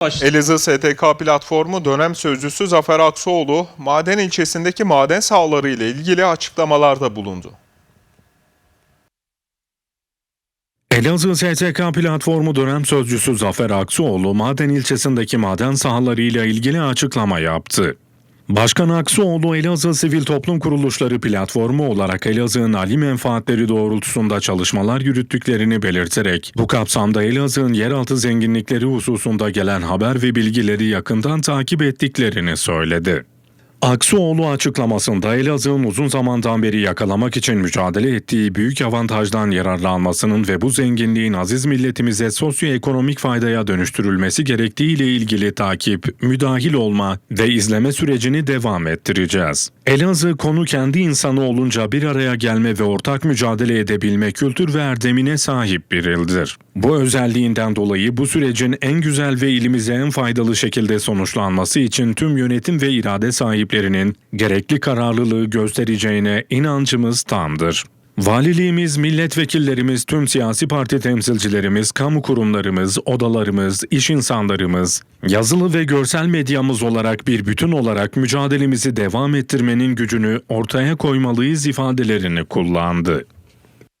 Elazığ STK platformu dönem sözcüsü Zafer Aksoğlu, maden ilçesindeki maden sahaları ile ilgili açıklamalarda bulundu. Elazığ STK platformu dönem sözcüsü Zafer Aksuoğlu maden ilçesindeki maden sahalarıyla ilgili açıklama yaptı. Başkan Aksuoğlu Elazığ Sivil Toplum Kuruluşları platformu olarak Elazığ'ın ali menfaatleri doğrultusunda çalışmalar yürüttüklerini belirterek bu kapsamda Elazığ'ın yeraltı zenginlikleri hususunda gelen haber ve bilgileri yakından takip ettiklerini söyledi. Aksuoğlu açıklamasında Elazığ'ın uzun zamandan beri yakalamak için mücadele ettiği büyük avantajdan yararlanmasının ve bu zenginliğin aziz milletimize sosyoekonomik faydaya dönüştürülmesi gerektiği ile ilgili takip, müdahil olma ve izleme sürecini devam ettireceğiz. Elazığ konu kendi insanı olunca bir araya gelme ve ortak mücadele edebilme kültür ve erdemine sahip bir ildir. Bu özelliğinden dolayı bu sürecin en güzel ve ilimize en faydalı şekilde sonuçlanması için tüm yönetim ve irade sahiplerinin gerekli kararlılığı göstereceğine inancımız tamdır. Valiliğimiz, milletvekillerimiz, tüm siyasi parti temsilcilerimiz, kamu kurumlarımız, odalarımız, iş insanlarımız, yazılı ve görsel medyamız olarak bir bütün olarak mücadelemizi devam ettirmenin gücünü ortaya koymalıyız ifadelerini kullandı.